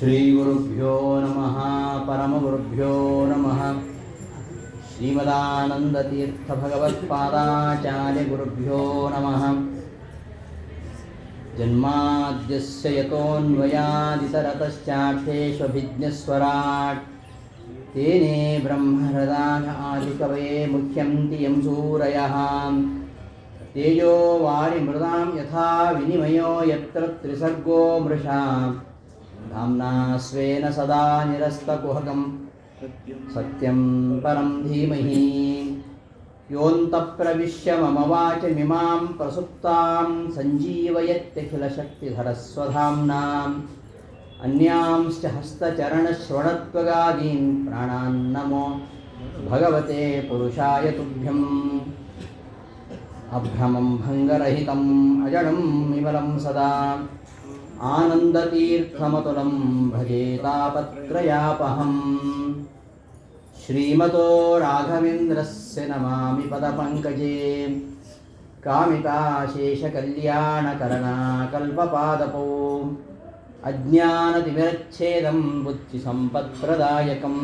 శ్రీగురుభ్యో నమ పరమగురుభ్యో నమ శ్రీమదానందతీర్థభగవత్పాదాచార్యగురుభ్యో నమ జన్మాద్యస్య యతోన్వయాదితరతశ్చార్థేష్వభిజ్ఞస్వరాట్ తేనే బ్రహ్మరదాన ఆదికవే ముఖ్యంతి యం సూరయ తేజో వారి మృదాం యథా వినిమయో ఎత్ర త్రిసర్గో మృషా धाम्ना स्वेन सदा निरस्तकुहकं सत्यं परं धीमहि। योऽन्तप्रविश्य मम वाचमिमां प्रसुप्तां सञ्जीवयत्यखिलशक्तिधरस्वधाम्नाम्। अन्यांश्च हस्तचरणश्रवणत्वगादीन् प्राणान्नमो भगवते पुरुषाय तुभ्यम्। अभ्रमं भङ्गरहितम् अजडं विमलं सदा। आनन्दतीर्थमतुलं भजे तापत्रयापहम् श्रीमतो राघवेन्द्रस्य नमामि पदपङ्कजे कामिताशेषकल्याणकरणाकल्पपादपो अज्ञानतिमिरच्छेदं बुद्धिसम्पत्प्रदायकं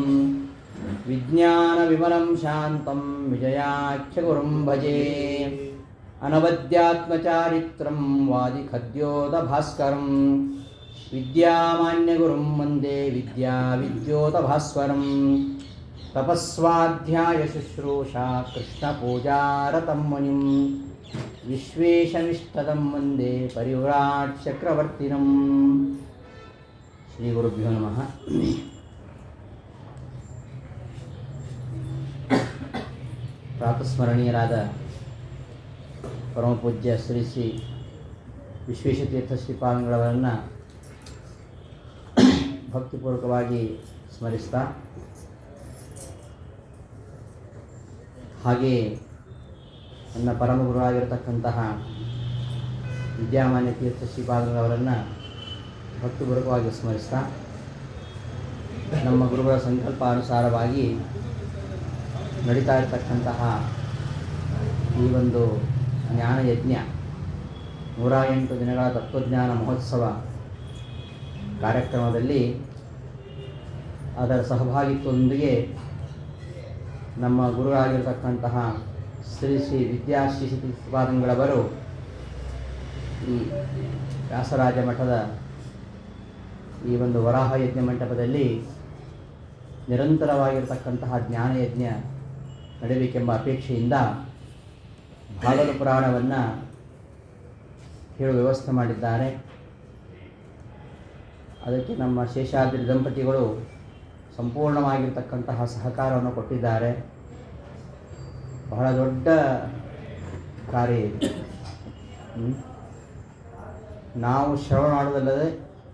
विज्ञानविमलं शान्तं विजयाख्यगुरुं भजे अनवद्यात्मचारित्रं वादिखद्योतभास्करं विद्यामान्यगुरुं वन्दे विद्याविद्योतभास्वरं तपस्वाध्यायशुश्रूषा कृष्णपूजारतं मुनिं विश्वेशमिष्टदं वन्दे परिव्राट्चक्रवर्तिनम् श्रीगुरुभ्यो नमः प्रातस्मरणीयराज ಪರಮಪೂಜ್ಯ ಶ್ರೀ ಶ್ರೀ ವಿಶ್ವೇಶತೀರ್ಥ ಶ್ರೀಪಾದಂಗಳವರನ್ನು ಭಕ್ತಿಪೂರ್ವಕವಾಗಿ ಸ್ಮರಿಸ್ತಾ, ಹಾಗೆಯೇ ನನ್ನ ಪರಮ ಗುರುವಾಗಿರತಕ್ಕಂತಹ ವಿದ್ಯಾಮಾನ್ಯ ತೀರ್ಥ ಶ್ರೀಪಾದಂಗಳವರನ್ನು ಭಕ್ತಿಪೂರ್ವಕವಾಗಿ ಸ್ಮರಿಸ್ತಾ, ನಮ್ಮ ಗುರುಗಳ ಸಂಕಲ್ಪ ಅನುಸಾರವಾಗಿ ನಡೀತಾ ಇರತಕ್ಕಂತಹ ಈ ಒಂದು ಜ್ಞಾನಯಜ್ಞ. ನೂರ ಎಂಟು ದಿನಗಳ ತತ್ವಜ್ಞಾನ ಮಹೋತ್ಸವ ಕಾರ್ಯಕ್ರಮದಲ್ಲಿ ಅದರ ಸಹಭಾಗಿತ್ವದೊಂದಿಗೆ ನಮ್ಮ ಗುರುಗಳಾಗಿರ್ತಕ್ಕಂತಹ ಶ್ರೀ ಶ್ರೀ ವಿದ್ಯಾಶ್ರೀ ಶ್ರೀಪಾದಂಗಳವರು ಈ ವ್ಯಾಸರಾಜ ಮಠದ ಈ ಒಂದು ವರಾಹ ಯಜ್ಞ ಮಂಟಪದಲ್ಲಿ ನಿರಂತರವಾಗಿರತಕ್ಕಂತಹ ಜ್ಞಾನಯಜ್ಞ ನಡೆಯಬೇಕೆಂಬ ಅಪೇಕ್ಷೆಯಿಂದ ಭಾಗವತ ಪುರಾಣವನ್ನು ಹೇಳುವ ವ್ಯವಸ್ಥೆ ಮಾಡಿದ್ದಾರೆ. ಅದಕ್ಕೆ ನಮ್ಮ ಶೇಷಾದ್ರಿ ದಂಪತಿಗಳು ಸಂಪೂರ್ಣವಾಗಿರ್ತಕ್ಕಂತಹ ಸಹಕಾರವನ್ನು ಕೊಟ್ಟಿದ್ದಾರೆ. ಬಹಳ ದೊಡ್ಡ ಕಾರ್ಯ ನಾವು ಶ್ರವಣ ಮಾಡೋದಲ್ಲದೆ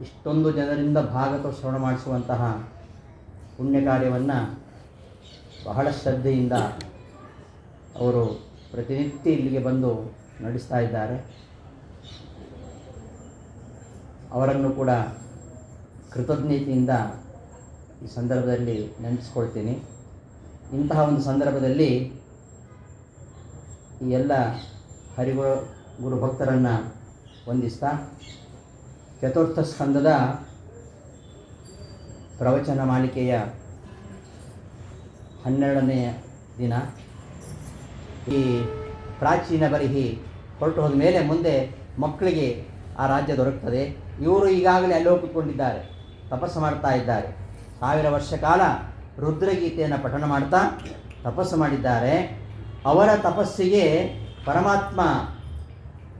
ಇಷ್ಟೊಂದು ಜನರಿಂದ ಭಾಗವತ ಶ್ರವಣ ಮಾಡಿಸುವಂತಹ ಪುಣ್ಯ ಕಾರ್ಯವನ್ನು ಬಹಳ ಶ್ರದ್ಧೆಯಿಂದ ಅವರು ಪ್ರತಿನಿತ್ಯ ಇಲ್ಲಿಗೆ ಬಂದು ನಡೆಸ್ತಾ ಇದ್ದಾರೆ. ಅವರನ್ನು ಕೂಡ ಕೃತಜ್ಞತೆಯಿಂದ ಈ ಸಂದರ್ಭದಲ್ಲಿ ನೆನೆಸ್ಕೊಳ್ತೀನಿ ಇಂತಹ ಒಂದು ಸಂದರ್ಭದಲ್ಲಿ ಈ ಎಲ್ಲ ಹರಿಗುರು ಗುರು ಭಕ್ತರನ್ನು ವಂದಿಸ್ತಾ, ಚತುರ್ಥ ಸ್ಕಂದದ ಪ್ರವಚನ ಮಾಲಿಕೆಯ ಹನ್ನೆರಡನೆಯ ದಿನ ಈ ಪ್ರಾಚೀನ ಬರಿಹಿ ಹೊರಟು ಹೋದ ಮೇಲೆ ಮುಂದೆ ಮಕ್ಕಳಿಗೆ ಆ ರಾಜ್ಯ ದೊರಕ್ತದೆ. ಇವರು ಈಗಾಗಲೇ ಅಲ್ಲೋ ಕೂತ್ಕೊಂಡಿದ್ದಾರೆ ತಪಸ್ಸು ಮಾಡ್ತಾ ಇದ್ದಾರೆ. ಸಾವಿರ ವರ್ಷ ಕಾಲ ರುದ್ರಗೀತೆಯನ್ನು ಪಠಣ ಮಾಡ್ತಾ ತಪಸ್ಸು ಮಾಡಿದ್ದಾರೆ. ಅವರ ತಪಸ್ಸಿಗೆ ಪರಮಾತ್ಮ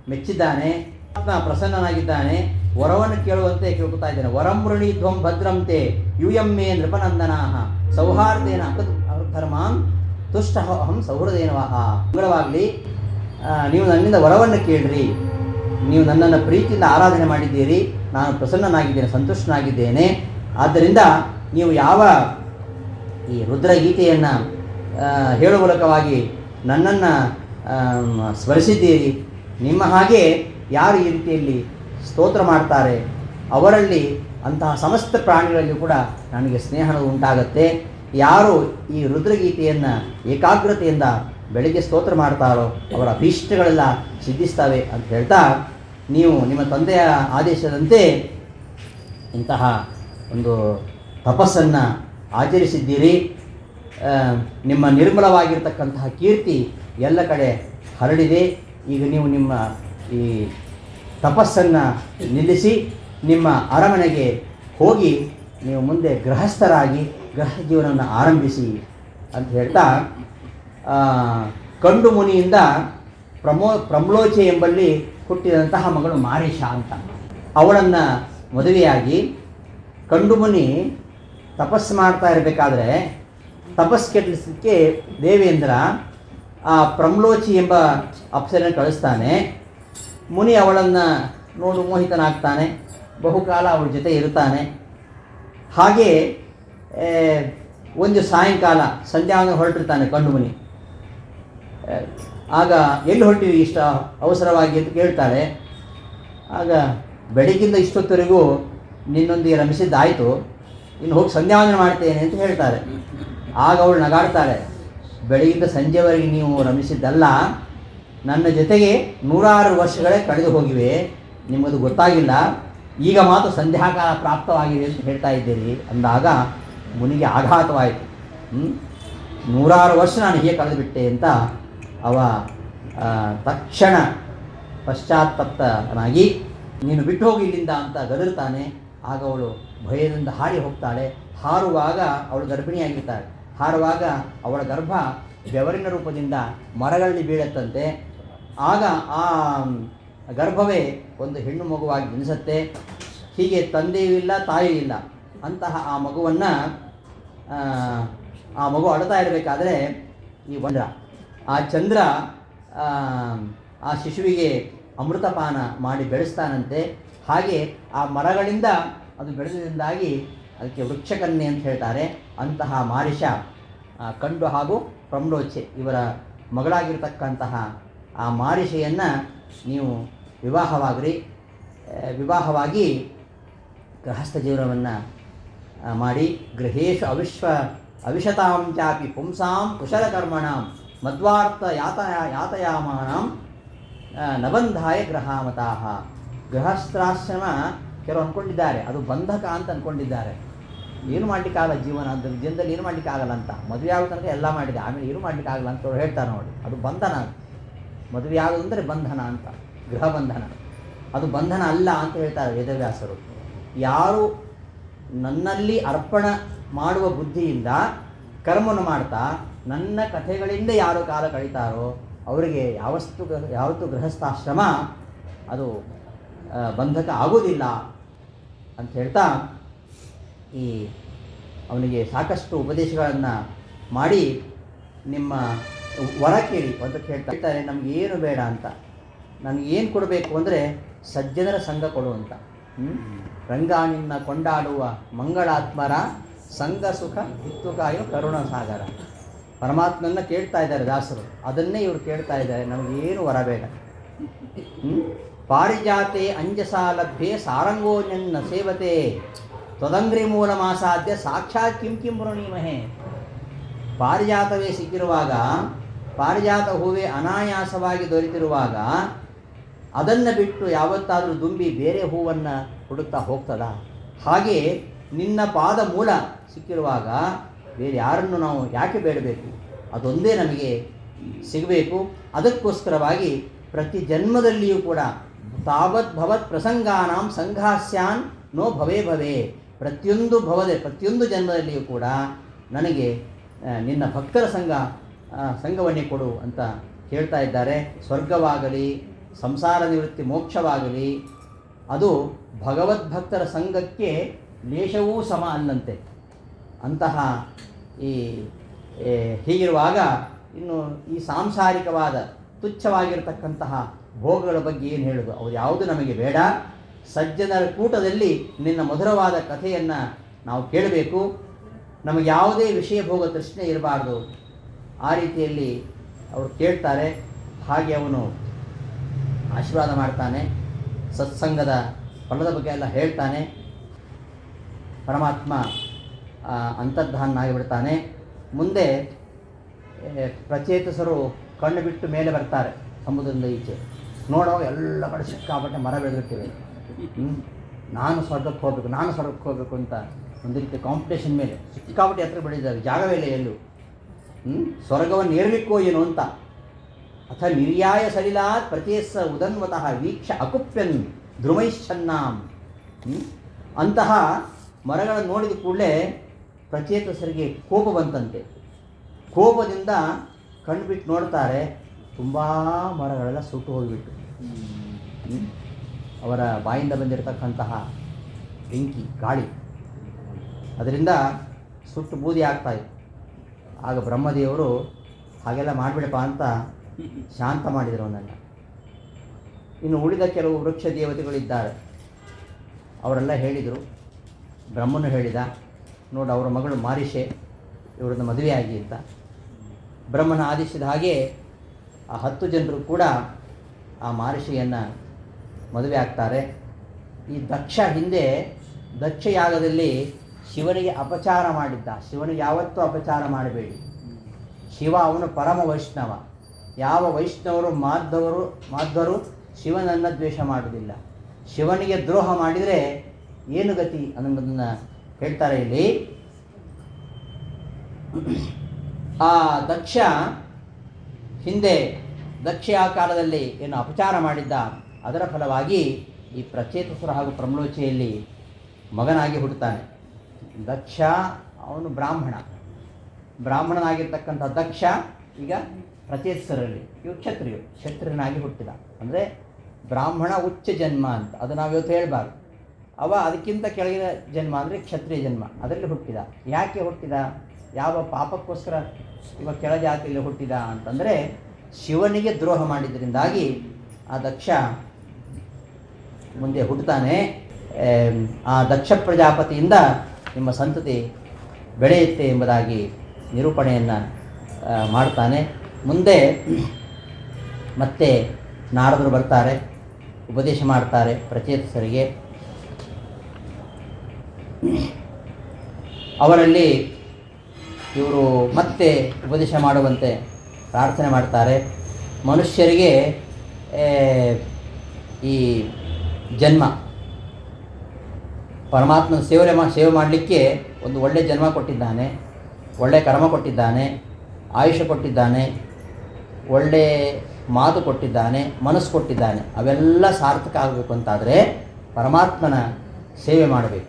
ಮೆಚ್ಚಿದ್ದಾನೆ ಆತ್ಮ ಪ್ರಸನ್ನನಾಗಿದ್ದಾನೆ. ವರವನ್ನು ಕೇಳುವಂತೆ ಕೇಳ್ಕೊತಾ ಇದ್ದಾನೆ. ವರಮೃಣಿ ಧ್ವಂ ಭದ್ರಂತೆ ಯು ಎಂ ನೃಪನಂದನಾಹ. ಸೌಹಾರ್ದೇನ ಧರ್ಮಾನ್ ತುಷ್ಟ ಅಹಂ ಸೌಹೃದೇನವಹ ಮಂಗಳವಾಗಲಿ ನೀವು ನನ್ನಿಂದ ವರವನ್ನು ಕೇಳ್ರಿ. ನೀವು ನನ್ನನ್ನು ಪ್ರೀತಿಯಿಂದ ಆರಾಧನೆ ಮಾಡಿದ್ದೀರಿ. ನಾನು ಪ್ರಸನ್ನನಾಗಿದ್ದೇನೆ, ಸಂತುಷ್ಟನಾಗಿದ್ದೇನೆ. ಆದ್ದರಿಂದ ನೀವು ಯಾವ ಈ ರುದ್ರಗೀತೆಯನ್ನು ಹೇಳುವ ಮೂಲಕವಾಗಿ ನನ್ನನ್ನು ಸ್ಮರಿಸಿದ್ದೀರಿ? ನಿಮ್ಮ ಹಾಗೆ ಯಾರು ಈ ರೀತಿಯಲ್ಲಿ ಸ್ತೋತ್ರ ಮಾಡ್ತಾರೆ? ಅವರಲ್ಲಿ ಅಂತಹ ಸಮಸ್ತ ಪ್ರಾಣಿಗಳಲ್ಲಿ ಕೂಡ ನನಗೆ ಸ್ನೇಹ ಉಂಟಾಗತ್ತೆ. ಯಾರು ಈ ರುದ್ರಗೀತೆಯನ್ನು ಏಕಾಗ್ರತೆಯಿಂದ ಬೆಳಗ್ಗೆ ಸ್ತೋತ್ರ ಮಾಡ್ತಾರೋ ಅವರ ಅಭೀಷ್ಟಗಳೆಲ್ಲ ಸಿದ್ಧಿಸ್ತವೆ ಅಂತ ಹೇಳ್ತಾ ನೀವು ನಿಮ್ಮ ತಂದೆಯ ಆದೇಶದಂತೆ ಇಂತಹ ಒಂದು ತಪಸ್ಸನ್ನು ಆಚರಿಸಿದ್ದೀರಿ. ನಿಮ್ಮ ನಿರ್ಮಲವಾಗಿರ್ತಕ್ಕಂತಹ ಕೀರ್ತಿ ಎಲ್ಲ ಕಡೆ ಹರಡಿದೆ. ಈಗ ನೀವು ನಿಮ್ಮ ಈ ತಪಸ್ಸನ್ನು ನಿಲ್ಲಿಸಿ ನಿಮ್ಮ ಅರಮನೆಗೆ ಹೋಗಿ ನೀವು ಮುಂದೆ ಗೃಹಸ್ಥರಾಗಿ ಗೃಹ ಜೀವನವನ್ನು ಆರಂಭಿಸಿ ಅಂತ ಹೇಳ್ತಾ ಕಂಡು ಮುನಿಯಿಂದ ಪ್ರಮೋ, ಪ್ರಮ್ಲೋಚೆ ಎಂಬಲ್ಲಿ ಹುಟ್ಟಿದಂತಹ ಮಗಳು ಮಾರೀಷ ಅಂತ. ಅವಳನ್ನು ಮದುವೆಯಾಗಿ ಕಂಡು ಮುನಿ ತಪಸ್ಸು ಮಾಡ್ತಾ ಇರಬೇಕಾದ್ರೆ ತಪಸ್ ಕೆಟ್ಟಿಸಲಿಕ್ಕೆ ದೇವೇಂದ್ರ ಆ ಪ್ರಮ್ಲೋಚಿ ಎಂಬ ಅಪ್ಸರನ್ನು ಕಳಿಸ್ತಾನೆ. ಮುನಿ ಅವಳನ್ನು ನೋಡು ಮೋಹಿತನಾಗ್ತಾನೆ. ಬಹುಕಾಲ ಅವಳ ಜೊತೆ ಇರ್ತಾನೆ. ಹಾಗೆ ಒಂದು ಸಾಯಂಕಾಲ ಸಂಧ್ಯಾವಂದನೆ ಹೊರಟಿರ್ತಾನೆ ಕಣ್ಣು ಮುನಿ. ಆಗ ಎಲ್ಲಿ ಹೊರಟಿವಿ ಇಷ್ಟ ಅವಸರವಾಗಿ ಅಂತ ಕೇಳ್ತಾಳೆ. ಆಗ ಬೆಳಗಿಂದ ಇಷ್ಟೊತ್ತವರೆಗೂ ನಿನ್ನೊಂದಿಗೆ ರಮಿಸಿದ್ದಾಯಿತು. ಇನ್ನು ಹೋಗಿ ಸಂಧ್ಯಾವಂದನೆ ಮಾಡ್ತೇನೆ ಅಂತ ಹೇಳ್ತಾರೆ. ಆಗ ಅವಳು ನಗಾಡ್ತಾಳೆ. ಬೆಳಗಿಂದ ಸಂಜೆವರೆಗೆ ನೀವು ರಮಿಸಿದ್ದಲ್ಲ, ನನ್ನ ಜೊತೆಗೆ ನೂರಾರು ವರ್ಷಗಳೇ ಕಳೆದು ಹೋಗಿವೆ. ನಿಮಗದು ಗೊತ್ತಾಗಿಲ್ಲ. ಈಗ ಮಾತ್ರ ಸಂಧ್ಯಾಕಾಲ ಪ್ರಾಪ್ತವಾಗಿದೆ ಅಂತ ಹೇಳ್ತಾ ಇದ್ದೀರಿ. ಅಂದಾಗ ಮುನಿಗೆ ಆಘಾತವಾಯಿತು? ನೂರಾರು ವರ್ಷ ನಾನು ಹೀಗೆ ಕಳೆದುಬಿಟ್ಟೆ ಅಂತ ಅವ ತಕ್ಷಣ ಪಶ್ಚಾತ್ತಪ್ತನಾಗಿ, ನೀನು ಬಿಟ್ಟು ಹೋಗಿ ಇಲ್ಲಿಂದ ಅಂತ ಗದರುತ್ತಾನೆ. ಆಗ ಅವಳು ಭಯದಿಂದ ಹಾರಿ ಹೋಗ್ತಾಳೆ. ಹಾರುವಾಗ ಅವಳು ಗರ್ಭಿಣಿಯಾಗಿರ್ತಾಳೆ. ಹಾರುವಾಗ ಅವಳ ಗರ್ಭ ಬೆವರಿನ ರೂಪದಿಂದ ಮರಗಳಲ್ಲಿ ಬೀಳತ್ತಂತೆ. ಆಗ ಆ, ಗರ್ಭವೇ ಒಂದು ಹೆಣ್ಣು ಮಗುವಾಗಿ ಜನಿಸುತ್ತೆ ಹೀಗೆ ತಂದೆಯೂ ಇಲ್ಲ, ತಾಯಿಯೂ ಇಲ್ಲ. ಅಂತಹ ಆ ಮಗುವನ್ನು ಆ ಮಗು ಅಳ್ತಾ ಇರಬೇಕಾದ್ರೆ ಈ ಚಂದ್ರ ಆ ಚಂದ್ರ ಆ, ಶಿಶುವಿಗೆ ಅಮೃತಪಾನ ಮಾಡಿ ಬೆಳೆಸ್ತಾನಂತೆ. ಹಾಗೆ ಆ ಮರಗಳಿಂದ ಅದು ಬೆಳೆದಿಂದಾಗಿ ಅದಕ್ಕೆ ವೃಕ್ಷಕನ್ಯೆ ಅಂತ ಹೇಳ್ತಾರೆ. ಅಂತಹ ಮಾರಿಷ ಕಂಡು ಹಾಗೂ ಪ್ರಮ್ಲೋಚೆ ಇವರ ಮಗಳಾಗಿರ್ತಕ್ಕಂತಹ ಆ ಮಾರಿಷೆಯನ್ನು ನೀವು ವಿವಾಹವಾಗ್ರಿ. ವಿವಾಹವಾಗಿ ಗೃಹಸ್ಥ ಜೀವನವನ್ನು ಮಾಡಿ ಗೃಹೇಶು ಅವಿಶ್ವ ಅವಿಶತಾಂ ಚಾಪಿ ಪುಂಸಾಂ ಕುಶಲಕರ್ಮಣಾಂ ಮಧ್ವಾರ್ಥ ಯಾತ ಯಾತಯಾಮಾನಾಂ ನಬಂಧಾಯ ಗೃಹಾಮತಾಹ. ಗೃಹಸ್ಥಾಶ್ರಮ ಕೆಲವು ಅಂದ್ಕೊಂಡಿದ್ದಾರೆ ಅದು ಬಂಧಕ ಅಂತ ಅಂದ್ಕೊಂಡಿದ್ದಾರೆ ಏನು ಮಾಡಲಿಕ್ಕಾಗಲ್ಲ ಜೀವನ ಅಂತ, ಜೀವನದಲ್ಲಿ ಏನು ಮಾಡಲಿಕ್ಕಾಗಲ್ಲ ಅಂತ. ಮದುವೆ ಆಗೋ ತನಕ ಎಲ್ಲ ಮಾಡಿದೆ. ಆಮೇಲೆ ಏನು ಮಾಡಲಿಕ್ಕಾಗಲ್ಲ ಅಂತ ಅವ್ರು ಹೇಳ್ತಾರೆ ನೋಡಿ. ಅದು ಬಂಧನ ಮದುವೆ ಆಗೋದು ಬಂಧನ ಅಂತ. ಗೃಹ ಬಂಧನ. ಅದು ಬಂಧನ ಅಲ್ಲ ಅಂತ ಹೇಳ್ತಾರೆ ವೇದವ್ಯಾಸರು. ಯಾರು ನನ್ನಲ್ಲಿ ಅರ್ಪಣ ಮಾಡುವ ಬುದ್ಧಿಯಿಂದ ಕರ್ಮವನ್ನು ಮಾಡ್ತಾ ನನ್ನ ಕಥೆಗಳಿಂದ ಯಾರು ಕಾಲ ಕಳೀತಾರೋ ಅವರಿಗೆ ಯಾವತ್ತು ಯಾವತ್ತೂ ಗೃಹಸ್ಥಾಶ್ರಮ ಅದು ಬಂಧಕ ಆಗೋದಿಲ್ಲ ಅಂತ ಹೇಳ್ತಾ ಈ ಅವನಿಗೆ ಸಾಕಷ್ಟು ಉಪದೇಶಗಳನ್ನು ಮಾಡಿ ನಿಮ್ಮ ವರ ಕೇಳಿ ಅಂತ ಹೇಳ್ತಾರೆ ಏನು ಬೇಡ ಅಂತ. ನನಗೇನು ಕೊಡಬೇಕು ಅಂದರೆ ಸಜ್ಜನರ ಸಂಘ ಕೊಡು ಅಂತ. ಹ್ಮ್? ರಂಗ ನಿನ್ನ ಕೊಂಡಾಡುವ ಮಂಗಳಾತ್ಮರ ಸಂಘ ಸುಖ ಹಿತ್ತುಕಾಯು ಕರುಣ ಸಾಗರ ಪರಮಾತ್ಮನ ಕೇಳ್ತಾ ಇದ್ದಾರೆ ದಾಸರು. ಅದನ್ನೇ ಇವರು ಕೇಳ್ತಾ ಇದ್ದಾರೆ. ನಮಗೇನು ವರ ಬೇಡ ಹ್ಮ್? ಪಾರಿಜಾತೆ ಅಂಜಸಾ ಲಭ್ಯೆ ಸಾರಂಗೋ ನನ್ನ ಸೇವತೆ. ತ್ವದಂಗ್ರಿ ಮೂಲ ಮಾಸಾಧ್ಯ ಸಾಕ್ಷಾತ್ ಕಿಂ ಕಿಂ ಮಹೇ ಪಾರಿಜಾತವೇ ಸಿಕ್ಕಿರುವಾಗ, ಪಾರಿಜಾತ ಹೂವೇ ಅನಾಯಾಸವಾಗಿ ದೊರೆತಿರುವಾಗ, ಅದನ್ನು ಬಿಟ್ಟು ಯಾವತ್ತಾದರೂ ದುಂಬಿ ಬೇರೆ ಹೂವನ್ನು ಹುಡುಕ್ತಾ ಹೋಗ್ತದ? ಹಾಗೆ ನಿನ್ನ ಪಾದ ಮೂಲ ಸಿಕ್ಕಿರುವಾಗ ಬೇರೆ ಯಾರನ್ನು ನಾವು ಯಾಕೆ ಬೇಡಬೇಕು? ಅದೊಂದೇ ನಮಗೆ ಸಿಗಬೇಕು. ಅದಕ್ಕೋಸ್ಕರವಾಗಿ ಪ್ರತಿ ಜನ್ಮದಲ್ಲಿಯೂ ಕೂಡ ತಾವತ್ ಭವತ್ ಪ್ರಸಂಗಾನಾಂ ಸಂಘಾಸ್ಯಾನ್ ನೋ ಭವೇ ಭವೇ. ಪ್ರತಿಯೊಂದು ಭವದೆ, ಪ್ರತಿಯೊಂದು ಜನ್ಮದಲ್ಲಿಯೂ ಕೂಡ ನನಗೆ ನಿನ್ನ ಭಕ್ತರ ಸಂಘ ಸಂಘವನ್ನೇ ಕೊಡು ಅಂತ ಹೇಳ್ತಾ ಇದ್ದಾರೆ. ಸ್ವರ್ಗವಾಗಲಿ, ಸಂಸಾರ ನಿವೃತ್ತಿ ಮೋಕ್ಷವಾಗಲಿ ಅದು ಭಗವದ್ಭಕ್ತರ ಸಂಘಕ್ಕೆ ಲೇಷವೂ ಸಮ ಅಲ್ಲಂತೆ ಅಂತಹ ಈ ಹೀಗಿರುವಾಗ ಇನ್ನು ಈ ಸಾಂಸಾರಿಕವಾದ, ತುಚ್ಛವಾಗಿರತಕ್ಕಂತಹ ಭೋಗಗಳ ಬಗ್ಗೆ ಏನು ಹೇಳೋದು? ಅವ್ರು ಯಾವುದು ನಮಗೆ ಬೇಡ. ಸಜ್ಜನರ ಕೂಟದಲ್ಲಿ ನಿನ್ನ ಮಧುರವಾದ ಕಥೆಯನ್ನು ನಾವು ಕೇಳಬೇಕು. ನಮಗೆ ಯಾವುದೇ ವಿಷಯ ಭೋಗ ತೃಷ್ಣೆ ಇರಬಾರ್ದು. ಆ ರೀತಿಯಲ್ಲಿ ಅವರು ಕೇಳ್ತಾರೆ. ಹಾಗೆ ಅವನು ಆಶೀರ್ವಾದ ಮಾಡ್ತಾನೆ. ಸತ್ಸಂಗದ ಫಲದ ಬಗ್ಗೆ ಎಲ್ಲ ಹೇಳ್ತಾನೆ. ಪರಮಾತ್ಮ ಅಂತರ್ಧಾನ ಆಗಿಬಿಡ್ತಾನೆ ಬಿಡ್ತಾನೆ ಮುಂದೆ ಪ್ರಚೇತಸರು ಕಣ್ಣು ಬಿಟ್ಟು ಮೇಲೆ ಬರ್ತಾರೆ ಸಮುದ್ರದಿಂದ ಈಚೆ. ನೋಡೋವಾಗ ಎಲ್ಲ ಕಡೆ ಸಿಕ್ಕಾಪಟ್ಟೆ ಮರ ಬೆಳೆದಿರ್ತೀವಿ? ನಾನು ಸ್ವರ್ಗಕ್ಕೆ ಹೋಗಬೇಕು, ನಾನು ಸ್ವರ್ಗಕ್ಕೆ ಹೋಗಬೇಕು ಅಂತ ಒಂದು ರೀತಿ ಕಾಂಪಿಟೇಷನ್ ಮೇಲೆ ಸಿಕ್ಕಾಪಟ್ಟೆ ಹತ್ರ ಬೆಳೆದಿದ್ದಾರೆ ಜಾಗವೇ ಇಲ್ಲ ಎಲ್ಲೂ? ಸ್ವರ್ಗವನ್ನು ಏರಲಿಕ್ಕೋ ಏನೋ ಅಂತ. ಅಥ ನಿರ್ಯಾಯ ಸಲಿಲಾತ್ ಪ್ರಚೇಸ ಉದನ್ವತಃ ವೀಕ್ಷ ಅಕುಪ್ಯನ್ ಧ್ರುವೈಶ್ಚನ್ನಾಂ? ಅಂತಹ ಮರಗಳನ್ನು ನೋಡಿದ ಕೂಡಲೇ ಪ್ರಚೇತಸರಿಗೆ ಕೋಪ ಬಂತಂತೆ ಕೋಪದಿಂದ ಕಣ್ಬಿಟ್ಟು ನೋಡ್ತಾರೆ, ತುಂಬ ಮರಗಳೆಲ್ಲ ಸುಟ್ಟು ಹೋಗಿಬಿಟ್ಟು? ಅವರ ಬಾಯಿಂದ ಬಂದಿರತಕ್ಕಂತಹ ಬೆಂಕಿ, ಗಾಳಿ, ಅದರಿಂದ ಸುಟ್ಟು ಬೂದಿ ಆಗ್ತಾಯಿತ್ತು ಆಗ ಬ್ರಹ್ಮದೇವರು, ಹಾಗೆಲ್ಲ ಮಾಡಿಬಿಡಪ್ಪ ಅಂತ ಶಾಂತ ಮಾಡಿದರು ಅವನನ್ನು ಇನ್ನು ಉಳಿದ ಕೆಲವು ವೃಕ್ಷ ದೇವತೆಗಳಿದ್ದಾರೆ. ಅವರೆಲ್ಲ ಹೇಳಿದರು, ಬ್ರಹ್ಮನು ಹೇಳಿದ, ನೋಡು ಅವರ ಮಗಳು ಮಾರಿಷೆ ಇವರನ್ನು ಮದುವೆಯಾಗಿ ಅಂತ. ಬ್ರಹ್ಮನ ಆದೇಶದ ಹಾಗೆ ಆ ಹತ್ತು ಜನರು ಕೂಡ ಆ ಮಾರಿಷೆಯನ್ನು ಮದುವೆ ಆಗ್ತಾರೆ. ಈ ದಕ್ಷ ಹಿಂದೆ ದಕ್ಷಯಾಗದಲ್ಲಿ ಶಿವನಿಗೆ ಅಪಚಾರ ಮಾಡಿದ್ದ. ಶಿವನಿಗೆ ಯಾವತ್ತೂ ಅಪಚಾರ ಮಾಡಬೇಡಿ. ಶಿವ ಅವನು ಪರಮ ವೈಷ್ಣವ. ಯಾವ ವೈಷ್ಣವರು ಮಾಧವರು, ಮಾಧ್ವರು ಶಿವನನ್ನು ದ್ವೇಷ ಮಾಡುವುದಿಲ್ಲ. ಶಿವನಿಗೆ ದ್ರೋಹ ಮಾಡಿದರೆ ಏನು ಗತಿ ಅನ್ನೋದನ್ನು ಹೇಳ್ತಾರೆ ಇಲ್ಲಿ. ಆ ದಕ್ಷ ಹಿಂದೆ ದಕ್ಷ ಆ ಕಾಲದಲ್ಲಿ ಏನು ಅಪಚಾರ ಮಾಡಿದ್ದ, ಅದರ ಫಲವಾಗಿ ಈ ಪ್ರಚೇತಸರ ಹಾಗೂ ಪ್ರಮಲೋಚೆಯಲ್ಲಿ ಮಗನಾಗಿ ಹುಟ್ಟುತ್ತಾನೆ. ದಕ್ಷ ಅವನು ಬ್ರಾಹ್ಮಣ. ಬ್ರಾಹ್ಮಣನಾಗಿರ್ತಕ್ಕಂಥ ದಕ್ಷ ಈಗ ಪ್ರಚೇತಸರಲ್ಲಿ ಇವು ಕ್ಷತ್ರಿಯು ಕ್ಷತ್ರಿಯನಾಗಿ ಹುಟ್ಟಿದ. ಅಂದರೆ ಬ್ರಾಹ್ಮಣ ಉಚ್ಚ ಜನ್ಮ ಅಂತ, ಅದು ನಾವು ಇವತ್ತು ಹೇಳಬಾರ್ದು. ಅವ ಅದಕ್ಕಿಂತ ಕೆಳಗಿನ ಜನ್ಮ ಅಂದರೆ ಕ್ಷತ್ರಿಯ ಜನ್ಮ, ಅದರಲ್ಲಿ ಹುಟ್ಟಿದ. ಯಾಕೆ ಹುಟ್ಟಿದ? ಯಾವ ಪಾಪಕ್ಕೋಸ್ಕರ ಇವ ಕೆಳ ಜಾತಿಯಲ್ಲಿ ಹುಟ್ಟಿದ ಅಂತಂದರೆ, ಶಿವನಿಗೆ ದ್ರೋಹ ಮಾಡಿದ್ರಿಂದಾಗಿ ಆ ದಕ್ಷ ಮುಂದೆ ಹುಟ್ಟುತ್ತಾನೆ ಆ ದಕ್ಷ ಪ್ರಜಾಪತಿಯಿಂದ ನಿಮ್ಮ ಸಂತತಿ ಬೆಳೆಯುತ್ತೆ ಎಂಬುದಾಗಿ ನಿರೂಪಣೆಯನ್ನು ಮಾಡ್ತಾನೆ. ಮುಂದೆ ಮತ್ತೆ ನಾರದರು ಬರ್ತಾರೆ, ಉಪದೇಶ ಮಾಡ್ತಾರೆ ಪ್ರಚೇತಸರಿಗೆ. ಅವರಲ್ಲಿ ಇವರು ಮತ್ತೆ ಉಪದೇಶ ಮಾಡುವಂತೆ ಪ್ರಾರ್ಥನೆ ಮಾಡ್ತಾರೆ. ಮನುಷ್ಯರಿಗೆ ಈ ಜನ್ಮ, ಪರಮಾತ್ಮನ ಸೇವೆ ಮಾ, ಸೇವೆ ಮಾಡಲಿಕ್ಕೆ ಒಂದು ಒಳ್ಳೆಯ ಜನ್ಮ ಕೊಟ್ಟಿದ್ದಾನೆ ಒಳ್ಳೆಯ ಕರ್ಮ ಕೊಟ್ಟಿದ್ದಾನೆ, ಆಯುಷ್ಯ ಕೊಟ್ಟಿದ್ದಾನೆ ಒಳ್ಳೆ ಮಾತು ಕೊಟ್ಟಿದ್ದಾನೆ, ಮನಸ್ಸು ಕೊಟ್ಟಿದ್ದಾನೆ, ಅವೆಲ್ಲ ಸಾರ್ಥಕ ಆಗಬೇಕು ಅಂತಾದರೆ ಪರಮಾತ್ಮನ ಸೇವೆ ಮಾಡಬೇಕು.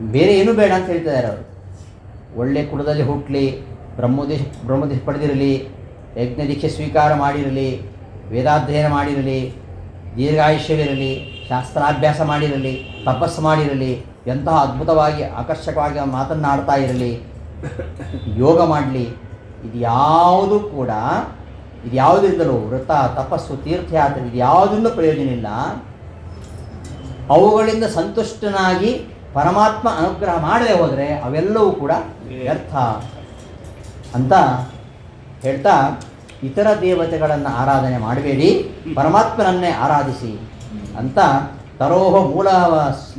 ಬೇರೆ ಏನೂ ಬೇಡ ಅಂತ ಹೇಳ್ತಿದ್ದಾರೆ ಅವರು. ಒಳ್ಳೆ ಕುಲದಲ್ಲಿ ಹುಟ್ಟಲಿ ಬ್ರಹ್ಮೋದೇಶ, ಬ್ರಹ್ಮದೇಶ ಪಡೆದಿರಲಿ, ಯಜ್ಞ ದೀಕ್ಷೆ ಸ್ವೀಕಾರ ಮಾಡಿರಲಿ, ವೇದಾಧ್ಯಯನ ಮಾಡಿರಲಿ, ದೀರ್ಘಾಯುಷ್ಯವಿರಲಿ, ಶಾಸ್ತ್ರಾಭ್ಯಾಸ ಮಾಡಿರಲಿ, ತಪಸ್ಸು ಮಾಡಿರಲಿ, ಎಂತಹ ಅದ್ಭುತವಾಗಿ, ಆಕರ್ಷಕವಾಗಿ ಮಾತನ್ನಾಡ್ತಾ ಇರಲಿ, ಯೋಗ ಮಾಡಲಿ ಇದು ಯಾವುದು ಕೂಡ ಇದು ಯಾವುದರಿಂದಲೂ ವೃತ ತಪಸ್ಸು, ತೀರ್ಥಯಾತ್ರೆ ಇದು ಯಾವುದರಿಂದ ಪ್ರಯೋಜನ ಇಲ್ಲ. ಅವುಗಳಿಂದ ಸಂತುಷ್ಟನಾಗಿ ಪರಮಾತ್ಮ ಅನುಗ್ರಹ ಮಾಡದೆ ಹೋದರೆ ಅವೆಲ್ಲವೂ ಕೂಡ ವ್ಯರ್ಥ. ಅಂತ ಹೇಳ್ತಾ ಇತರ ದೇವತೆಗಳನ್ನು ಆರಾಧನೆ ಮಾಡಬೇಡಿ, ಪರಮಾತ್ಮನನ್ನೇ ಆರಾಧಿಸಿ ಅಂತ ತರೋಹ ಮೂಲ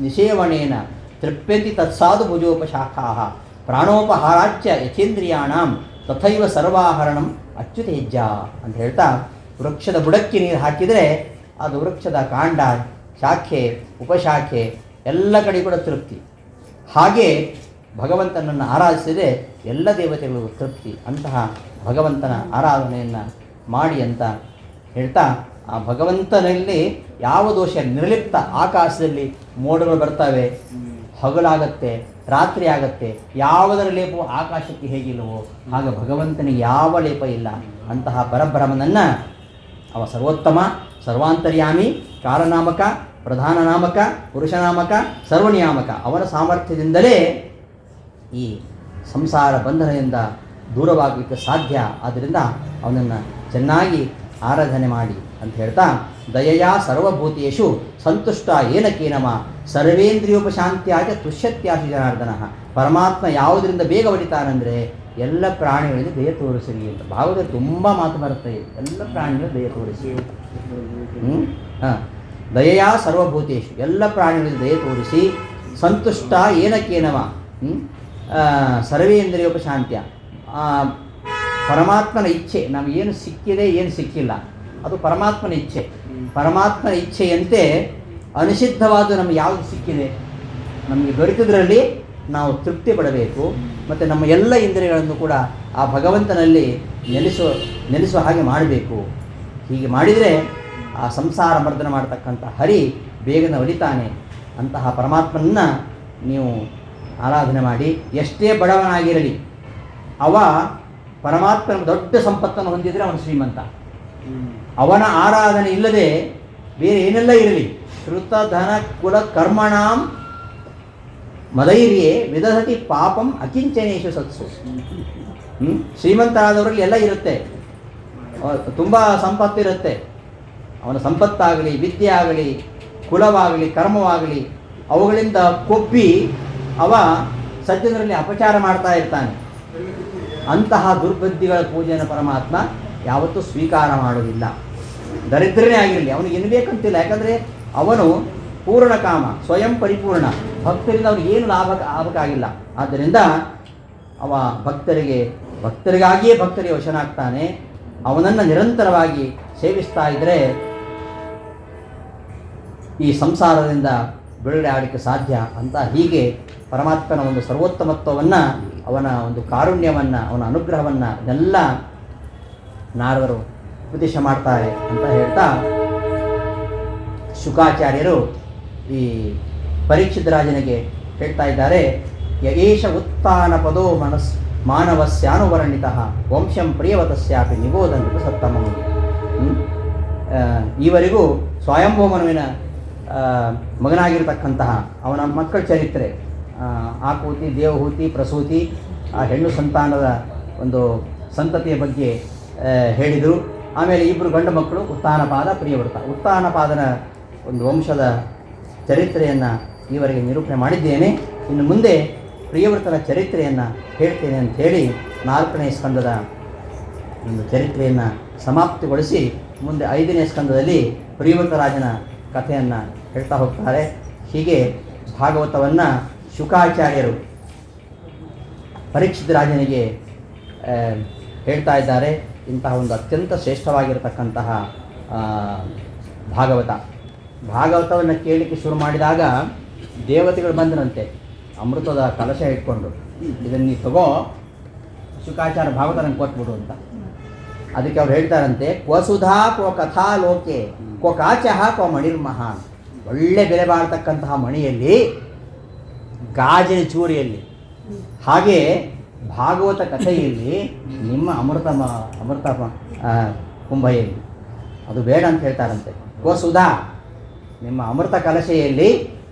ನಿಷೇವಣೇನ ತೃಪ್ಯಂತಿ ತತ್ಸಾಧು ಭುಜೋಪಶಾಖಾ ಪ್ರಾಣೋಪಹಾರಾಚ್ಯ ಯಥೇಂದ್ರಿಯಾಣಂ ತಥೈವ ಸರ್ವಾಹರಣಂ ಅಚ್ಯುತೇಜ್ಜ ಅಂತ ಹೇಳ್ತಾ ವೃಕ್ಷದ ಬುಡಕ್ಕೆ ನೀರು ಹಾಕಿದರೆ ಅದು ವೃಕ್ಷದ ಕಾಂಡ, ಶಾಖೆ, ಉಪಶಾಖೆ ಎಲ್ಲ ಕಡೆ ಕೂಡ ತೃಪ್ತಿ. ಹಾಗೆ ಭಗವಂತನನ್ನು ಆರಾಧಿಸಿದರೆ ಎಲ್ಲ ದೇವತೆಗಳು ತೃಪ್ತಿ. ಅಂತಹ ಭಗವಂತನ ಆರಾಧನೆಯನ್ನು ಮಾಡಿ ಅಂತ ಹೇಳ್ತಾ ಆ ಭಗವಂತನಲ್ಲಿ ಯಾವ ದೋಷ ನಿರ್ಲಿಪ್ತ ಆಕಾಶದಲ್ಲಿ ಮೋಡಗಳು ಬರ್ತವೆ? ಹಗಲಾಗತ್ತೆ, ರಾತ್ರಿ ಆಗತ್ತೆ, ಯಾವುದರ ಲೇಪವು ಆಕಾಶಕ್ಕೆ ಹೇಗಿಲ್ಲವೋ ಆಗ ಭಗವಂತನಿಗೆ ಯಾವ ಲೇಪ ಇಲ್ಲ. ಅಂತಹ ಪರಬ್ರಹ್ಮನನ್ನು ಅವ ಸರ್ವೋತ್ತಮ, ಸರ್ವಾಂತರ್ಯಾಮಿ, ಕಾಲನಾಮಕ, ಪ್ರಧಾನ ನಾಮಕ ಪುರುಷನಾಮಕ ಸರ್ವನಿಯಾಮಕ ಅವನ ಸಾಮರ್ಥ್ಯದಿಂದಲೇ ಈ ಸಂಸಾರ ಬಂಧನದಿಂದ ದೂರವಾಗಲಿಕ್ಕೆ ಸಾಧ್ಯ. ಆದ್ದರಿಂದ ಅವನನ್ನು ಚೆನ್ನಾಗಿ ಆರಾಧನೆ ಮಾಡಿ. ಅಂತ ಹೇಳ್ತಾ ದಯೆಯ ಸರ್ವಭೂತೇಶು ಸಂತುಷ್ಟ ಏನಕೇನಮ ಸರ್ವೇಂದ್ರಿಯೋಪಶಾಂತಿಯಾಗಿ ತುಷ್ಯತ್ಯಾಸಿ ಜನಾರ್ದನ ಪರಮಾತ್ಮ ಯಾವುದರಿಂದ ಬೇಗ ಹೊಡಿತಾನಂದರೆ ಎಲ್ಲ ಪ್ರಾಣಿಗಳಿಗೆ ದಯ ತೋರಿಸಿರಿ ಅಂತ. ಭಾವದ ತುಂಬ ಮಾತು ಬರುತ್ತೆ ಎಲ್ಲ ಪ್ರಾಣಿಗಳಿಗೆ ದಯ ತೋರಿಸಿ ಹ್ಞೂ ಹಾಂ. ದಯೆಯ ಸರ್ವಭೂತೇಶು ಎಲ್ಲ ಪ್ರಾಣಿಗಳಿಗೆ ದಯ ತೋರಿಸಿ ಸಂತುಷ್ಟ ಏನಕ್ಕೇನವ? ಆ, ಸರ್ವೇಂದ್ರಿಯೋಪಶಾಂತ್ಯ ಪರಮಾತ್ಮನ ಇಚ್ಛೆ ನಮಗೇನು ಸಿಕ್ಕಿದೆ ಏನು ಸಿಕ್ಕಿಲ್ಲ ಅದು ಪರಮಾತ್ಮನ ಇಚ್ಛೆ. ಪರಮಾತ್ಮನ ಇಚ್ಛೆಯಂತೆ ಅನಿಷಿದ್ಧವಾದ ನಮ್ಗೆ ಯಾವುದು ಸಿಕ್ಕಿದೆ? ನಮಗೆ ದೊರೆತಿದ್ರಲ್ಲಿ ನಾವು ತೃಪ್ತಿ ಪಡಬೇಕು. ಮತ್ತು ನಮ್ಮ ಎಲ್ಲ ಇಂದ್ರಿಯಗಳನ್ನು ಕೂಡ ಆ ಭಗವಂತನಲ್ಲಿ ನೆಲೆಸುವ ನೆಲೆಸುವ ಹಾಗೆ ಮಾಡಬೇಕು. ಹೀಗೆ ಮಾಡಿದರೆ ಆ ಸಂಸಾರ ಮರ್ದನ ಮಾಡತಕ್ಕಂಥ ಹರಿ ಬೇಗನೆ ಒಲಿತಾನೆ. ಅಂತಹ ಪರಮಾತ್ಮನನ್ನು ನೀವು ಆರಾಧನೆ ಮಾಡಿ ಎಷ್ಟೇ ಬಡವನಾಗಿರಲಿ ಅವ ಪರಮಾತ್ಮನ ದೊಡ್ಡ ಸಂಪತ್ತನ್ನು ಹೊಂದಿದರೆ ಅವನು ಶ್ರೀಮಂತ. ಅವನ ಆರಾಧನೆ ಇಲ್ಲದೆ ಬೇರೆ ಏನೆಲ್ಲ ಇರಲಿ, ಶ್ರುತ, ಧನ, ಕುಲ, ಕರ್ಮಣಾಂ, ಮದೈರ್ಯೇ ವಿದಧತಿ ಪಾಪಂ ಅಕಿಂಚನೇಶು ಸತ್ಸು. ಶ್ರೀಮಂತರಾದವರಿಗೆ ಎಲ್ಲ ಇರುತ್ತೆ. ತುಂಬ ಸಂಪತ್ತಿರುತ್ತೆ ಅವನ ಸಂಪತ್ತಾಗಲಿ ವಿದ್ಯೆ ಆಗಲಿ ಕುಲವಾಗಲಿ, ಕರ್ಮವಾಗಲಿ, ಅವುಗಳಿಂದ ಕೊಬ್ಬಿ ಅವ ಸಜ್ಜನರಲ್ಲಿ ಅಪಚಾರ ಮಾಡ್ತಾ ಇರ್ತಾನೆ. ಅಂತಹ ದುರ್ಬುದ್ಧಿಗಳ ಪೂಜೆಯನ್ನು ಪರಮಾತ್ಮ ಯಾವತ್ತೂ ಸ್ವೀಕಾರ ಮಾಡುವುದಿಲ್ಲ. ದರಿದ್ರನೇ ಆಗಿರಲಿ, ಅವನಿಗೆ ಏನು ಬೇಕಂತಿಲ್ಲ. ಯಾಕಂದರೆ ಅವನು ಪೂರ್ಣ ಕಾಮ, ಸ್ವಯಂ ಪರಿಪೂರ್ಣ. ಭಕ್ತರಿಂದ ಅವನಿಗೆ ಏನು ಲಾಭ ಆಗಬೇಕಾಗಿಲ್ಲ. ಆದ್ದರಿಂದ ಅವ ಭಕ್ತರಿಗೆ, ಭಕ್ತರಿಗಾಗಿಯೇ ಭಕ್ತರಿಗೆ ವಶನಾಗ್ತಾನೆ. ಅವನನ್ನು ನಿರಂತರವಾಗಿ ಸೇವಿಸ್ತಾ ಇದ್ದರೆ ಈ ಸಂಸಾರದಿಂದ ಬಿಡುಗಡೆ ಆಗಲಿಕ್ಕೆ ಸಾಧ್ಯ ಅಂತ ಹೀಗೆ ಪರಮಾತ್ಮನ ಒಂದು ಸರ್ವೋತ್ತಮತ್ವವನ್ನು, ಅವನ ಒಂದು ಕಾರುಣ್ಯವನ್ನು, ಅವನ ಅನುಗ್ರಹವನ್ನು ಇದೆಲ್ಲ ನಾರದರು ಉಪದೇಶ ಮಾಡ್ತಾರೆ ಅಂತ ಹೇಳ್ತಾ ಶುಕಾಚಾರ್ಯರು ಈ ಪರೀಕ್ಷಿತ ರಾಜನಿಗೆ ಹೇಳ್ತಾ ಇದ್ದಾರೆ, ಯಗೇಶ ಉತ್ಥಾನ ಪದೋ ಮನಸ್ ಮಾನವಸ್ಯಾನುವರ್ಣಿತ, ವಂಶಂ ಪ್ರಿಯವತಸ್ಯಾಪಿ ನಿಬೋಧಂತು ಸತ್ತಮ. ಈವರೆಗೂ ಸ್ವಯಂಭೂಮನುವಿನ ಮನುವಿನ ಮಗನಾಗಿರ್ತಕ್ಕಂತಹ ಅವನ ಮಕ್ಕಳ ಚರಿತ್ರೆ ಆಕೂತಿ ದೇವಹೂತಿ, ಪ್ರಸೂತಿ, ಆ ಹೆಣ್ಣು ಸಂತಾನದ ಒಂದು ಸಂತತಿಯ ಬಗ್ಗೆ ಹೇಳಿದರು. ಆಮೇಲೆ ಇಬ್ಬರು ಗಂಡು ಮಕ್ಕಳು ಉತ್ಥಾನಪಾದ ಪ್ರಿಯವೃತ ಉತ್ಥಾನಪಾದನ ಒಂದು ವಂಶದ ಚರಿತ್ರೆಯನ್ನು ಈವರೆಗೆ ನಿರೂಪಣೆ ಮಾಡಿದ್ದೇನೆ. ಇನ್ನು ಮುಂದೆ ಪ್ರಿಯವೃತನ ಚರಿತ್ರೆಯನ್ನು ಹೇಳ್ತೇನೆ ಅಂತ ಹೇಳಿ ನಾಲ್ಕನೇ ಸ್ಕಂದದ ಒಂದು ಚರಿತ್ರೆಯನ್ನು ಸಮಾಪ್ತಿಗೊಳಿಸಿ ಮುಂದೆ ಐದನೇ ಸ್ಕಂದದಲ್ಲಿ ಪ್ರಿಯವೃತ ರಾಜನ ಕಥೆಯನ್ನು ಹೇಳ್ತಾ ಹೋಗ್ತಾರೆ. ಹೀಗೆ ಭಾಗವತವನ್ನು ಶುಕಾಚಾರ್ಯರು ಪರೀಕ್ಷಿತ ರಾಜನಿಗೆ ಹೇಳ್ತಾ ಇದ್ದಾರೆ. ಇಂತಹ ಒಂದು ಅತ್ಯಂತ ಶ್ರೇಷ್ಠವಾಗಿರತಕ್ಕಂತಹ ಭಾಗವತ. ಭಾಗವತವನ್ನು ಕೇಳಲಿಕ್ಕೆ ಶುರು ಮಾಡಿದಾಗ ದೇವತೆಗಳು ಬಂದನಂತೆ ಅಮೃತದ ಕಲಶ ಇಟ್ಕೊಂಡು, ಇದನ್ನು ನೀವು ತಗೋ ಶುಕಾಚಾರ ಭಾಗವತ ನಂಗೆ ಕೊಟ್ಬಿಡು ಅಂತ. ಅದಕ್ಕೆ ಅವ್ರು ಹೇಳ್ತಾರಂತೆ ಕ್ವಸುಧಾ ಕ್ವ ಕಥಾ ಲೋಕೆ, ಕ್ವ ಕಾಚಹ ಕ್ವ ಮಣಿರ್ಮಹ ಒಳ್ಳೆ ಬೆಲೆ ಬಾಳ್ತಕ್ಕಂತಹ ಮಣಿಯಲ್ಲಿ, ಗಾಜಿನ ಚೂರಿಯಲ್ಲಿ. ಹಾಗೆ ಭಾಗವತ ಕಥೆಯಲ್ಲಿ ನಿಮ್ಮ ಅಮೃತ ಅಮೃತ ಕುಂಭೆಯಲ್ಲಿ ಅದು ಬೇಡ ಅಂತ ಹೇಳ್ತಾರಂತೆ. ಗೋ ಸುಧಾ, ನಿಮ್ಮ ಅಮೃತ ಕಲಶೆಯಲ್ಲಿ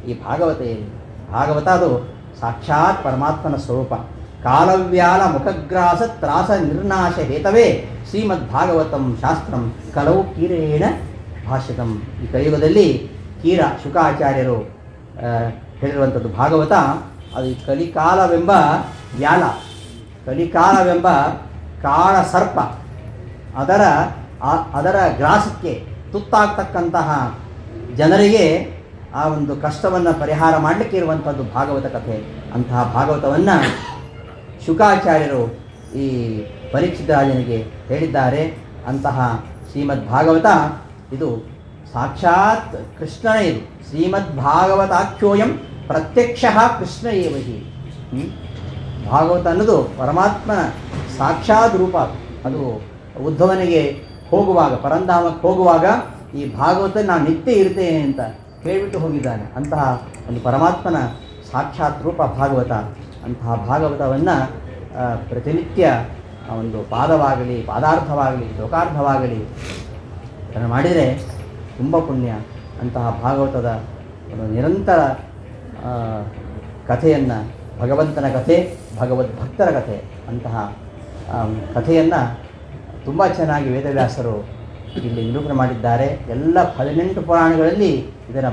ಈ ಭಾಗವತೆಯಲ್ಲಿ, ಭಾಗವತ ಅದು ಸಾಕ್ಷಾತ್ ಪರಮಾತ್ಮನ ಸ್ವರೂಪ. ಕಾಲವ್ಯಾಲ ಮುಖಗ್ರಾಸ ತ್ರಾಸ ನಿರ್ನಾಶ ಹೇತವೇ ಶ್ರೀಮದ್ ಭಾಗವತಂ ಶಾಸ್ತ್ರಂ ಕಲವು ಕೀರೇಣ ಭಾಷಿತಂ ಈ ಕಲಿಯುಗದಲ್ಲಿ ಕೀರ ಶುಕಾಚಾರ್ಯರು ಹೇಳಿರುವಂಥದ್ದು ಭಾಗವತ. ಅದು ಕಲಿಕಾಲವೆಂಬ ವ್ಯಾಲ ಕಲಿಕಾಲವೆಂಬ ಕಾಳ ಸರ್ಪ ಅದರ ಅದರ ಗ್ರಾಸಕ್ಕೆ ತುತ್ತಾಗ್ತಕ್ಕಂತಹ ಜನರಿಗೆ ಆ ಒಂದು ಕಷ್ಟವನ್ನು ಪರಿಹಾರ ಮಾಡಲಿಕ್ಕೆ ಇರುವಂಥದ್ದು ಭಾಗವತ ಕಥೆ. ಅಂತಹ ಭಾಗವತವನ್ನು ಶುಕಾಚಾರ್ಯರು ಈ ಪರೀಕ್ಷಿತ ರಾಜನಿಗೆ ಹೇಳಿದ್ದಾರೆ. ಅಂತಹ ಶ್ರೀಮದ್ ಭಾಗವತ ಇದು ಸಾಕ್ಷಾತ್ ಕೃಷ್ಣನೇ ಇದು. ಶ್ರೀಮದ್ ಭಾಗವತಾಖ್ಯೋಯಂ ಪ್ರತ್ಯಕ್ಷ ಕೃಷ್ಣ ಏವ ಹಿ ಹ್ಮ್? ಭಾಗವತ ಅನ್ನೋದು ಪರಮಾತ್ಮ ಸಾಕ್ಷಾತ್ ರೂಪ. ಅದು ಉದ್ಧವನಿಗೆ ಹೋಗುವಾಗ, ಪರಂಧಾಮಕ್ಕೆ ಹೋಗುವಾಗ ಈ ಭಾಗವತ ನಾನು ನಿತ್ಯ ಇರ್ತೇನೆ ಅಂತ ಹೇಳಿಬಿಟ್ಟು ಹೋಗಿದ್ದಾನೆ. ಅಂತಹ ಒಂದು ಪರಮಾತ್ಮನ ಸಾಕ್ಷಾತ್ ರೂಪ ಭಾಗವತ. ಅಂತಹ ಭಾಗವತವನ್ನು ಪ್ರತಿನಿತ್ಯ ಒಂದು ಪಾದವಾಗಲಿ, ಪಾದಾರ್ಥವಾಗಲಿ ಲೋಕಾರ್ಥವಾಗಲಿ ಅದನ್ನು ಮಾಡಿದರೆ ತುಂಬ ಪುಣ್ಯ. ಅಂತಹ ಭಾಗವತದ ಒಂದು ನಿರಂತರ ಕಥೆಯನ್ನು, ಭಗವಂತನ ಕಥೆ ಭಗವದ್ಭಕ್ತರ ಕಥೆ, ಅಂತಹ ಕಥೆಯನ್ನು ತುಂಬ ಚೆನ್ನಾಗಿ ವೇದವ್ಯಾಸರು ಇಲ್ಲಿ ನಿರೂಪಣೆ ಮಾಡಿದ್ದಾರೆ. ಎಲ್ಲ ಹದಿನೆಂಟು ಪುರಾಣಗಳಲ್ಲಿ ಇದರ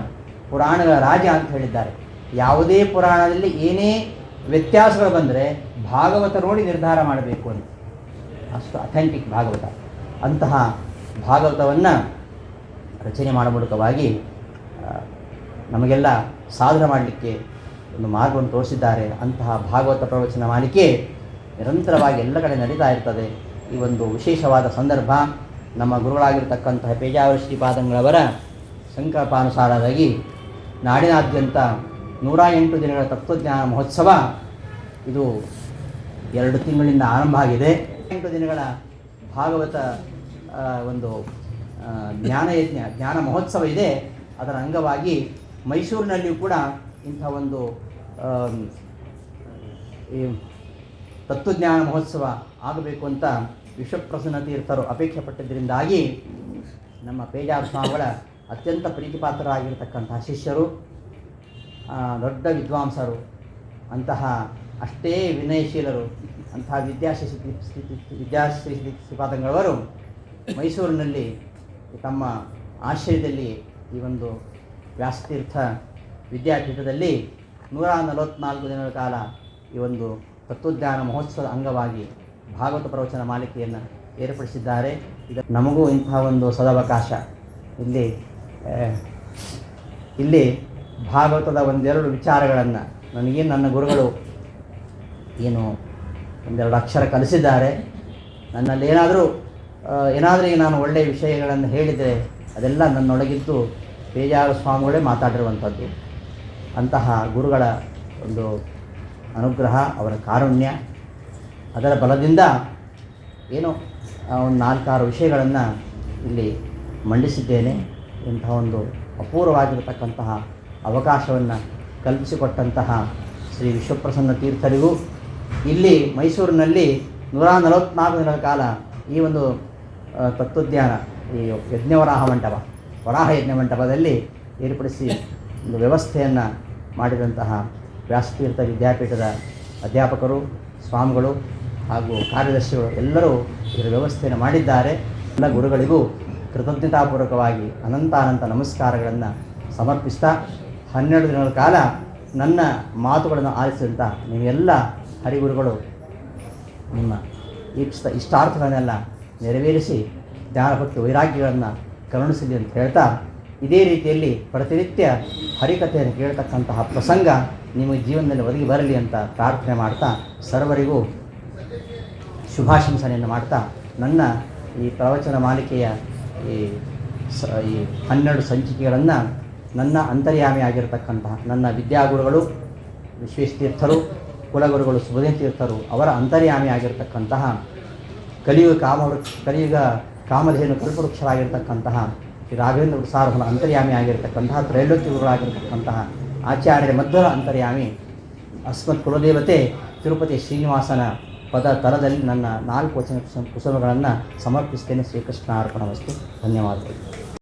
ಪುರಾಣಗಳ ರಾಜ ಅಂತ ಹೇಳಿದ್ದಾರೆ. ಯಾವುದೇ ಪುರಾಣದಲ್ಲಿ ಏನೇ ವ್ಯತ್ಯಾಸಗಳು ಬಂದರೆ ಭಾಗವತ ನೋಡಿ ನಿರ್ಧಾರ ಮಾಡಬೇಕು ಅಂತ. ಅಷ್ಟು ಅಥೆಂಟಿಕ್ ಭಾಗವತ. ಅಂತಹ ಭಾಗವತವನ್ನು ರಚನೆ ಮಾಡುವ ಮೂಲಕವಾಗಿ ನಮಗೆಲ್ಲ ಸಾಧನೆ ಮಾಡಲಿಕ್ಕೆ ಒಂದು ಮಾರ್ಗವನ್ನು ತೋರಿಸಿದ್ದಾರೆ. ಅಂತಹ ಭಾಗವತ ಪ್ರವಚನ ಮಾಲಿಕೆ ನಿರಂತರವಾಗಿ ಎಲ್ಲ ಕಡೆ ನಡೀತಾ ಇರ್ತದೆ. ಈ ಒಂದು ವಿಶೇಷವಾದ ಸಂದರ್ಭ ನಮ್ಮ ಗುರುಗಳಾಗಿರ್ತಕ್ಕಂತಹ ಪೇಜಾವರ ಶ್ರೀಪಾದಂಗಳವರ ಸಂಕಲ್ಪಾನುಸಾರವಾಗಿ ನಾಡಿನಾದ್ಯಂತ ನೂರ ಎಂಟು ದಿನಗಳ ತತ್ವಜ್ಞಾನ ಮಹೋತ್ಸವ ಇದು ಎರಡು ತಿಂಗಳಿಂದ ಆರಂಭ ಆಗಿದೆ. ಎಂಟು ದಿನಗಳ ಭಾಗವತ ಒಂದು ಜ್ಞಾನಯಜ್ಞ, ಜ್ಞಾನ ಮಹೋತ್ಸವ ಇದೆ. ಅದರ ಅಂಗವಾಗಿ ಮೈಸೂರಿನಲ್ಲಿಯೂ ಕೂಡ ಇಂಥ ಒಂದು ಈ ತತ್ವಜ್ಞಾನ ಮಹೋತ್ಸವ ಆಗಬೇಕು ಅಂತ ವಿಶ್ವಪ್ರಸನ್ನ ತೀರ್ಥರು ಅಪೇಕ್ಷೆ ಪಟ್ಟಿದ್ದರಿಂದಾಗಿ ನಮ್ಮ ಪೇಜಾರ ಸ್ವಾಮಿಗಳ ಅತ್ಯಂತ ಪ್ರೀತಿಪಾತ್ರರಾಗಿರ್ತಕ್ಕಂತಹ ಶಿಷ್ಯರು ದೊಡ್ಡ ವಿದ್ವಾಂಸರು, ಅಂತಹ ಅಷ್ಟೇ ವಿನಯಶೀಲರು ಅಂತಹ ವಿದ್ಯಾಶ್ರೀ ವಿದ್ಯಾಶ್ರೀ ಶ್ರೀಪಾದಂಗಳವರು ಮೈಸೂರಿನಲ್ಲಿ ತಮ್ಮ ಆಶ್ರಯದಲ್ಲಿ ಈ ಒಂದು ವ್ಯಾಸತೀರ್ಥ ವಿದ್ಯಾಪೀಠದಲ್ಲಿ ನೂರ ನಲವತ್ನಾಲ್ಕು ದಿನಗಳ ಕಾಲ ಈ ಒಂದು ತತ್ವಜ್ಞಾನ ಮಹೋತ್ಸವದ ಅಂಗವಾಗಿ ಭಾಗವತ ಪ್ರವಚನ ಮಾಲಿಕೆಯನ್ನು ಏರ್ಪಡಿಸಿದ್ದಾರೆ. ಇದು ನಮಗೂ ಇಂತಹ ಒಂದು ಸದವಕಾಶ. ಇಲ್ಲಿ ಇಲ್ಲಿ ಭಾಗವತದ ಒಂದೆರಡು ವಿಚಾರಗಳನ್ನು ನನಗೇನು ನನ್ನ ಗುರುಗಳು ಏನು ಒಂದೆರಡು ಅಕ್ಷರ ಕಲಿಸಿದ್ದಾರೆ. ನನ್ನಲ್ಲಿ ಏನಾದರೂ ಏನಾದರೂ ನಾನು ಒಳ್ಳೆಯ ವಿಷಯಗಳನ್ನು ಹೇಳಿದರೆ ಅದೆಲ್ಲ ನನ್ನೊಳಗಿದ್ದು ಬೇಜಾರು ಸ್ವಾಮಿಗಳೇ ಮಾತಾಡಿರುವಂಥದ್ದು. ಅಂತಹ ಗುರುಗಳ ಒಂದು ಅನುಗ್ರಹ, ಅವರ ಕಾರುಣ್ಯ. ಅದರ ಬಲದಿಂದ ಏನೋ ಒಂದು ನಾಲ್ಕಾರು ವಿಷಯಗಳನ್ನು ಇಲ್ಲಿ ಮಂಡಿಸಿದ್ದೇನೆ. ಇಂತಹ ಒಂದು ಅಪೂರ್ವವಾಗಿರತಕ್ಕಂತಹ ಅವಕಾಶವನ್ನು ಕಲ್ಪಿಸಿಕೊಟ್ಟಂತಹ ಶ್ರೀ ವಿಶ್ವಪ್ರಸನ್ನ ತೀರ್ಥರಿಗೂ, ಇಲ್ಲಿ ಮೈಸೂರಿನಲ್ಲಿ ನೂರ ನಲವತ್ನಾಲ್ಕು ದಿನಗಳ ಕಾಲ ಈ ಒಂದು ತತ್ವಜ್ಞಾನ, ಈ ಯಜ್ಞವರಾಹ ಮಂಟಪ, ವರಾಹ ಯಜ್ಞ ಮಂಟಪದಲ್ಲಿ ಏರ್ಪಡಿಸಿ ಒಂದು ವ್ಯವಸ್ಥೆಯನ್ನು ಮಾಡಿದಂತಹ ವ್ಯಾಸತೀರ್ಥ ವಿದ್ಯಾಪೀಠದ ಅಧ್ಯಾಪಕರು, ಸ್ವಾಮಿಗಳು ಹಾಗೂ ಕಾರ್ಯದರ್ಶಿಗಳು ಎಲ್ಲರೂ ಇದರ ವ್ಯವಸ್ಥೆಯನ್ನು ಮಾಡಿದ್ದಾರೆ. ಎಲ್ಲ ಗುರುಗಳಿಗೂ ಕೃತಜ್ಞತಾಪೂರ್ವಕವಾಗಿ ಅನಂತ ಅನಂತ ನಮಸ್ಕಾರಗಳನ್ನು ಸಮರ್ಪಿಸ್ತಾ ಹನ್ನೆರಡು ದಿನಗಳ ಕಾಲ ನನ್ನ ಮಾತುಗಳನ್ನು ಆಲಿಸಿದಂಥ ನೀವೆಲ್ಲ ಹರಿಗುರುಗಳು, ನಿಮ್ಮ ಇಷ್ಟ ಇಷ್ಟಾರ್ಥಗಳನ್ನೆಲ್ಲ ನೆರವೇರಿಸಿ ಜ್ಞಾನಭಕ್ತಿ ವೈರಾಗ್ಯಗಳನ್ನು ಕರುಣಿಸಲಿ ಅಂತ ಹೇಳ್ತಾ ಇದೇ ರೀತಿಯಲ್ಲಿ ಪ್ರತಿನಿತ್ಯ ಹರಿಕಥೆಯನ್ನು ಕೇಳ್ತಕ್ಕಂತಹ ಪ್ರಸಂಗ ನಿಮ್ಮ ಜೀವನದಲ್ಲಿ ಒದಗಿ ಬರಲಿ ಅಂತ ಪ್ರಾರ್ಥನೆ ಮಾಡ್ತಾ ಸರ್ವರಿಗೂ ಶುಭಾಶಂಸನೆಯನ್ನು ಮಾಡ್ತಾ ನನ್ನ ಈ ಪ್ರವಚನ ಮಾಲಿಕೆಯ ಈ ಸ ಈ ಹನ್ನೆರಡು ಸಂಚಿಕೆಗಳನ್ನು ನನ್ನ ಅಂತರ್ಯಾಮಿ ಆಗಿರತಕ್ಕಂತಹ ನನ್ನ ವಿದ್ಯಾಗುರುಗಳು, ವಿಶ್ವೇಶತೀರ್ಥರು, ಕುಲಗುರುಗಳು ಸುಭದೇವ ತೀರ್ಥರು ಅವರ ಅಂತರ್ಯಾಮಿ ಆಗಿರತಕ್ಕಂತಹ ಕಲಿಯುಗ ಕಾಮವೃ, ಕಲಿಯುಗ ಕಾಮಧೇನು ಕಲ್ಪವೃಕ್ಷರಾಗಿರ್ತಕ್ಕಂತಹ ಶ್ರೀ ರಾಘವೇಂದ್ರ ಸಾರ್ವನ ಅಂತರ್ಯಾಮಿ ಆಗಿರತಕ್ಕಂತಹ ತ್ರೈಲೋಕ್ಯಗುರುಗಳಾಗಿರ್ತಕ್ಕಂತಹ ಆಚಾರ್ಯರ ಮಧ್ವರ ಅಂತರ್ಯಾಮಿ ಅಸ್ಮತ್ ಕುಲದೇವತೆ ತಿರುಪತಿ ಶ್ರೀನಿವಾಸನ ಪದ ತರದಲ್ಲಿ ನನ್ನ ನಾಲ್ಕು ವಚನ ಕುಸುಮಗಳನ್ನು ಸಮರ್ಪಿಸ್ತೇನೆ ಶ್ರೀಕೃಷ್ಣ ಅರ್ಪಣ ವಸ್ತು. ಧನ್ಯವಾದಗಳು.